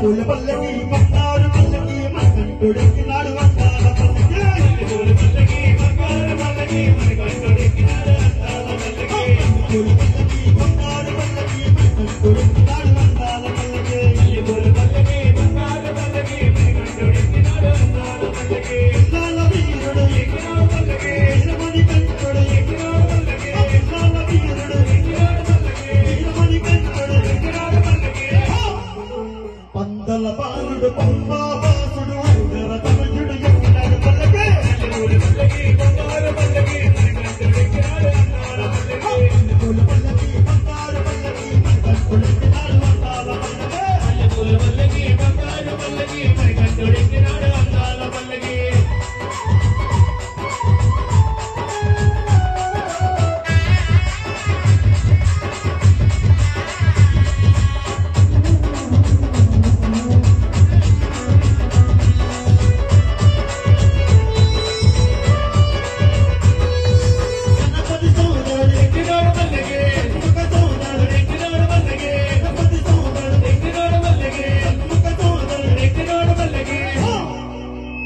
കുലപല്ലവി മത്താരു പല്ലവി മത്തൻ കൊടുക്കുന്നാടുക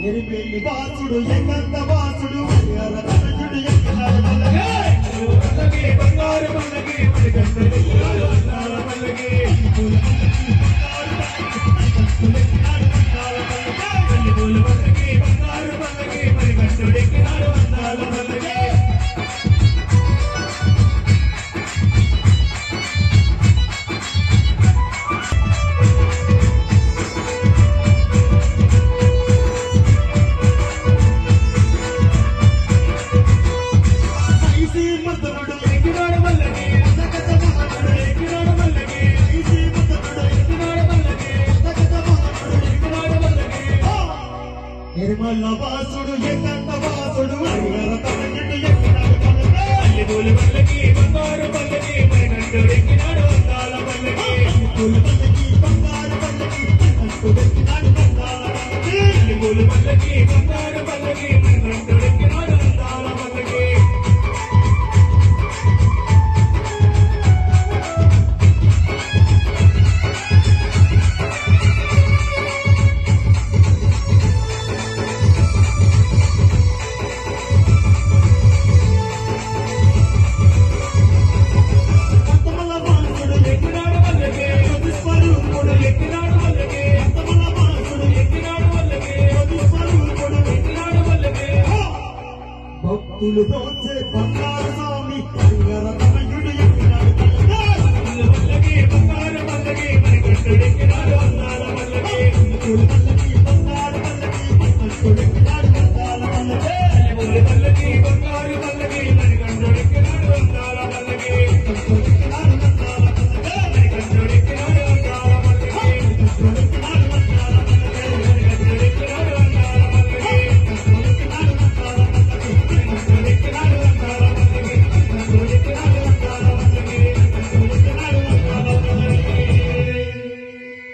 ఎరిపేటి బాసుడు ఎంగంత బాసుడు బంగారు వల్ల వాసుడు ఎక్కడ వాసుడు పల్లెటూరు బంగారు పల్లకి పల్లకి. బంగారు పల్లకి మనకంటూ ఎక్కినాడు ফুল হচ্ছে বাংলার স্বামী